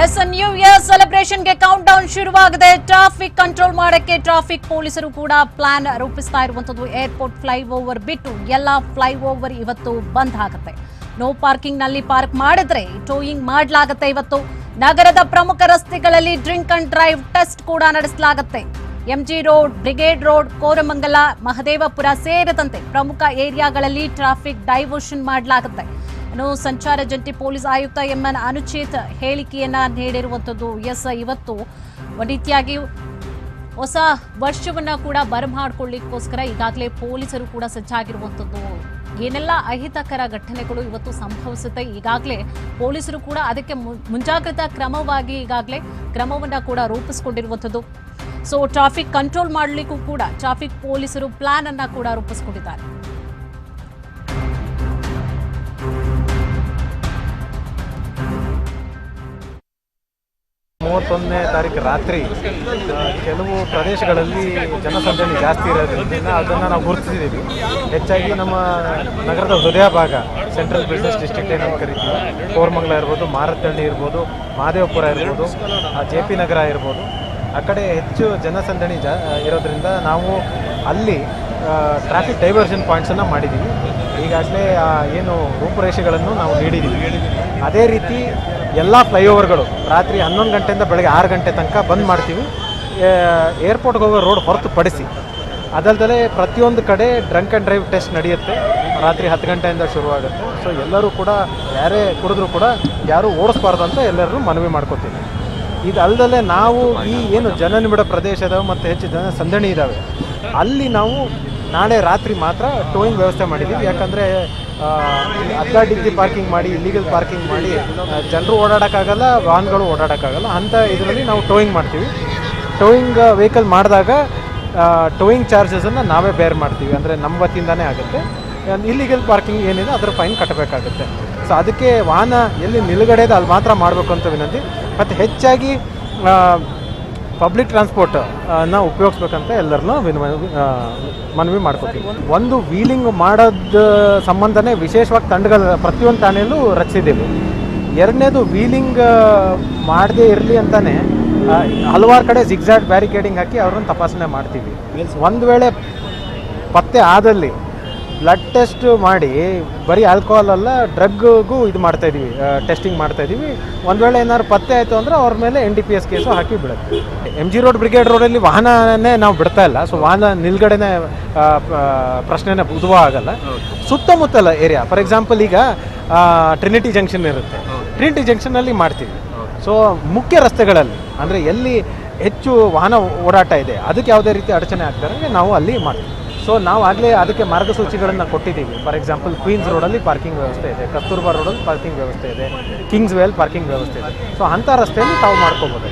S new year ಸೆಲೆಬ್ರೇಷನ್ಗೆ count down ಶುರುವಾಗಿದೆ. Traffic control ಮಾಡಕ್ಕೆ ಟ್ರಾಫಿಕ್ ಪೊಲೀಸರು ಕೂಡ ಪ್ಲಾನ್ ರೂಪಿಸ್ತಾ ಇರುವಂತದ್ದು ಏರ್ಪೋರ್ಟ್ ಫ್ಲೈಓವರ್ ಬಿಟ್ಟು ಎಲ್ಲ ಫ್ಲೈಓವರ್ ಇವತ್ತು ಬಂದ್ ಆಗುತ್ತೆ. ನೋ ಪಾರ್ಕಿಂಗ್ನಲ್ಲಿ ಪಾರ್ಕ್ ಮಾಡಿದ್ರೆ ಟೋಯಿಂಗ್ ಮಾಡಲಾಗುತ್ತೆ ಇವತ್ತು. ನಗರದ ಪ್ರಮುಖ ರಸ್ತೆಗಳಲ್ಲಿ ಡ್ರಿಂಕ್ ಅಂಡ್ ಡ್ರೈವ್ ಟೆಸ್ಟ್ ಕೂಡ ನಡೆಸಲಾಗುತ್ತೆ. MG Road Brigade Road Koramangala Mahadevapura ಸೇರಿದಂತೆ ಪ್ರಮುಖ ಏರಿಯಾಗಳಲ್ಲಿ ಟ್ರಾಫಿಕ್ ಡೈವರ್ಷನ್ ಮಾಡಲಾಗುತ್ತೆ. ಇನ್ನು ಸಂಚಾರ ಜಂಟಿ ಪೊಲೀಸ್ ಆಯುಕ್ತ ಎಂಎನ್ ಅನುಚೇತ್ ಹೇಳಿಕೆಯನ್ನ ನೀಡಿರುವಂಥದ್ದು. ಎಸ್, ಇವತ್ತು ರೀತಿಯಾಗಿ ಹೊಸ ವರ್ಷವನ್ನ ಕೂಡ ಬರಮಾಡ್ಕೊಳ್ಳಿಕ್ಕೋಸ್ಕರ ಈಗಾಗಲೇ ಪೊಲೀಸರು ಕೂಡ ಸಜ್ಜಾಗಿರುವಂಥದ್ದು. ಏನೆಲ್ಲ ಅಹಿತಕರ ಘಟನೆಗಳು ಇವತ್ತು ಸಂಭವಿಸುತ್ತೆ? ಈಗಾಗಲೇ ಪೊಲೀಸರು ಕೂಡ ಅದಕ್ಕೆ ಮುಂಜಾಗ್ರತಾ ಕ್ರಮವಾಗಿ ಈಗಾಗಲೇ ಕ್ರಮವನ್ನ ಕೂಡ ರೂಪಿಸ್ಕೊಂಡಿರುವಂಥದ್ದು. ಸೊ, ಟ್ರಾಫಿಕ್ ಕಂಟ್ರೋಲ್ ಮಾಡಲಿಕ್ಕೂ ಕೂಡ, ಟ್ರಾಫಿಕ್ ಪೊಲೀಸರು ಪ್ಲಾನ್ ಅನ್ನ ಕೂಡ ರೂಪಿಸ್ಕೊಂಡಿದ್ದಾರೆ. ಮೂವತ್ತೊಂದನೇ ತಾರೀಕು ರಾತ್ರಿ ಕೆಲವು ಪ್ರದೇಶಗಳಲ್ಲಿ ಜನಸಂದಣಿ ಜಾಸ್ತಿ ಇರೋದ್ರಿಂದ ಅದನ್ನು ನಾವು ಗುರುತಿಸಿದ್ದೀವಿ. ಹೆಚ್ಚಾಗಿ ನಮ್ಮ ನಗರದ ಹೃದಯ ಭಾಗ ಸೆಂಟ್ರಲ್ ಬಿಸ್ನೆಸ್ ಡಿಸ್ಟ್ರಿಕ್ಟ್ ಏನಂತ ಕರಿತೀವಿ. ಕೋರ್ಮಂಗ್ಲ ಇರ್ಬೋದು, ಮಾರತ್ತಹಳ್ಳಿ ಇರ್ಬೋದು ಮಹದೇವಪುರ ಇರ್ಬೋದು ಜೆ ಪಿ ನಗರ ಇರ್ಬೋದು. ಆ ಕಡೆ ಹೆಚ್ಚು ಜನಸಂದಣಿ ಜಾ ಇರೋದ್ರಿಂದ ನಾವು ಅಲ್ಲಿ ಟ್ರಾಫಿಕ್ ಡೈವರ್ಷನ್ ಪಾಯಿಂಟ್ಸನ್ನು ಮಾಡಿದ್ದೀವಿ. ಈಗಾಗಲೇ ಏನು ರೂಪುರೇಷೆಗಳನ್ನು ನಾವು ನೀಡಿದ್ದೀವಿ. ಅದೇ ರೀತಿ ಎಲ್ಲ ಫ್ಲೈಓವರ್ಗಳು ರಾತ್ರಿ ಹನ್ನೊಂದು ಗಂಟೆಯಿಂದ ಬೆಳಗ್ಗೆ ಆರು ಗಂಟೆ ತನಕ ಬಂದ್ ಮಾಡ್ತೀವಿ. ಏರ್ಪೋರ್ಟ್ಗೆ ಹೋಗೋ ರೋಡ್ ಹೊರತುಪಡಿಸಿ ಅದಲ್ದಲೇ ಪ್ರತಿಯೊಂದು ಕಡೆ ಡ್ರಂಕ್ ಆ್ಯಂಡ್ ಡ್ರೈವ್ ಟೆಸ್ಟ್ ನಡೆಯುತ್ತೆ. ರಾತ್ರಿ ಹತ್ತು ಗಂಟೆಯಿಂದ ಶುರುವಾಗುತ್ತೆ. ಸೊ ಎಲ್ಲರೂ ಕೂಡ, ಯಾರೇ ಕುಡಿದ್ರೂ ಕೂಡ ಯಾರೂ ಓಡಿಸ್ಬಾರ್ದು ಅಂತ ಎಲ್ಲರೂ ಮನವಿ ಮಾಡ್ಕೋತೀವಿ. ಇದು ಅಲ್ಲದಲ್ಲೇ ನಾವು ಈ ಏನು ಜನನಿಬಿಡ ಪ್ರದೇಶ ಇದಾವೆ ಮತ್ತು ಹೆಚ್ಚು ಜನ ಸಂದಣಿ ಇದ್ದಾವೆ ಅಲ್ಲಿ ನಾವು ನಾಳೆ ರಾತ್ರಿ ಮಾತ್ರ ಟೋಯಿಂಗ್ ವ್ಯವಸ್ಥೆ ಮಾಡಿದ್ದೀವಿ. ಯಾಕಂದರೆ ಅಡ್ಡಾಡಿದ್ದಿ ಪಾರ್ಕಿಂಗ್ ಮಾಡಿ ಇಲ್ಲಿಗಲ್ ಪಾರ್ಕಿಂಗ್ ಮಾಡಿ ಜನರು ಓಡಾಡೋಕ್ಕಾಗಲ್ಲ, ವಾಹನಗಳು ಓಡಾಡೋಕ್ಕಾಗಲ್ಲ ಅಂಥ ಇದರಲ್ಲಿ ನಾವು ಟೋಯಿಂಗ್ ಮಾಡ್ತೀವಿ. ಟೋಯಿಂಗ್ ವೆಹಿಕಲ್ ಮಾಡಿದಾಗ ಟೋಯಿಂಗ್ ಚಾರ್ಜಸನ್ನು ನಾವೇ ಬೇರ್ ಮಾಡ್ತೀವಿ. ಅಂದರೆ ನಮ್ಮ ವತಿಯಿಂದನೇ ಆಗುತ್ತೆ. ಇಲ್ಲಿಗಲ್ ಪಾರ್ಕಿಂಗ್ ಏನಿದೆ, ಅದರ ಫೈನ್ ಕಟ್ಟಬೇಕಾಗುತ್ತೆ. ಸೊ ಅದಕ್ಕೆ ವಾಹನ ಎಲ್ಲಿ ನಿಲುಗಡೆದ, ಅಲ್ಲಿ ಮಾತ್ರ ಮಾಡಬೇಕು ಅಂತ ವಿನಂತಿ. ಮತ್ತು ಹೆಚ್ಚಾಗಿ ಪಬ್ಲಿಕ್ ಟ್ರಾನ್ಸ್ಪೋರ್ಟ್ನ ಉಪಯೋಗಿಸ್ಬೇಕಂತ ಎಲ್ಲರನ್ನೂ ಮನವಿ ಮಾಡ್ಕೊತೀವಿ. ಒಂದು ವೀಲಿಂಗ್ ಮಾಡೋದ ಸಂಬಂಧನೇ ವಿಶೇಷವಾಗಿ ತಂಡಗಳ ಪ್ರತಿಯೊಂದು ಠಾಣೆಯಲ್ಲೂ ರಚಿಸಿದ್ದೇವೆ. ಎರಡನೇದು ವೀಲಿಂಗ್ ಮಾಡದೇ ಇರಲಿ ಅಂತಾನೆ ಹಲವಾರು ಕಡೆ ಜಿಗ್ಜಾಟ್ ಬ್ಯಾರಿಕೇಡಿಂಗ್ ಹಾಕಿ ಅವ್ರನ್ನ ತಪಾಸಣೆ ಮಾಡ್ತೀವಿ. ಒಂದು ವೇಳೆ ಪತ್ತೆ ಆದಲ್ಲಿ ಬ್ಲಡ್ ಟೆಸ್ಟ್ ಮಾಡಿ ಬರೀ ಆಲ್ಕೋಹಾಲ್ ಅಲ್ಲ ಡ್ರಗ್ಗೂ ಇದು ಮಾಡ್ತಾ ಇದೀವಿ ಟೆಸ್ಟಿಂಗ್ ಮಾಡ್ತಾ ಇದೀವಿ. ಒಂದು ವೇಳೆ ಏನಾದ್ರು ಪತ್ತೆ ಆಯಿತು ಅಂದರೆ ಅವ್ರ ಮೇಲೆ N D P S case ಹಾಕಿ ಬಿಡುತ್ತೆ. ಎಂ ಜಿ ರೋಡ್ ಬ್ರಿಗೇಡ್ ರೋಡಲ್ಲಿ ವಾಹನನೇ ನಾವು ಬಿಡ್ತಾ ಇಲ್ಲ. ಸೊ ವಾಹನ ನಿಲ್ಗಡೆನೇ ಪ್ರಶ್ನೆನೇ ಉದ್ಭವ ಆಗಲ್ಲ. ಸುತ್ತಮುತ್ತಲ ಏರಿಯಾ ಫಾರ್ ಎಕ್ಸಾಂಪಲ್ ಈಗ ಟ್ರಿನಿಟಿ ಜಂಕ್ಷನ್ ಇರುತ್ತೆ. ಟ್ರಿನಿಟಿ ಜಂಕ್ಷನಲ್ಲಿ ಮಾಡ್ತೀವಿ. ಸೊ ಮುಖ್ಯ ರಸ್ತೆಗಳಲ್ಲಿ, ಅಂದರೆ ಎಲ್ಲಿ ಹೆಚ್ಚು ವಾಹನ ಓಡಾಟ ಇದೆ, ಅದಕ್ಕೆ ಯಾವುದೇ ರೀತಿ ಅಡಚಣೆ ಆಗ್ತಾರೆ ನಾವು ಅಲ್ಲಿ ಮಾಡ್ತೀವಿ. ಸೊ ನಾವು ಆಗಲೇ ಅದಕ್ಕೆ ಮಾರ್ಗಸೂಚಿಗಳನ್ನು ಕೊಟ್ಟಿದ್ದೀವಿ. ಫಾರ್ ಎಕ್ಸಾಂಪಲ್ ಕ್ವೀನ್ಸ್ ರೋಡಲ್ಲಿ ಪಾರ್ಕಿಂಗ್ ವ್ಯವಸ್ಥೆ ಇದೆ. ಕಸ್ತೂರ್ಬಾ ರೋಡಲ್ಲಿ ಪಾರ್ಕಿಂಗ್ ವ್ಯವಸ್ಥೆ ಇದೆ. ಕಿಂಗ್ಸ್ ವೇಲ್ ಪಾರ್ಕಿಂಗ್ ವ್ಯವಸ್ಥೆ ಇದೆ. ಸೊ ಅಂಥ ರಸ್ತೆಯಲ್ಲಿ ತಾವು ಮಾಡ್ಕೋಬೋದು.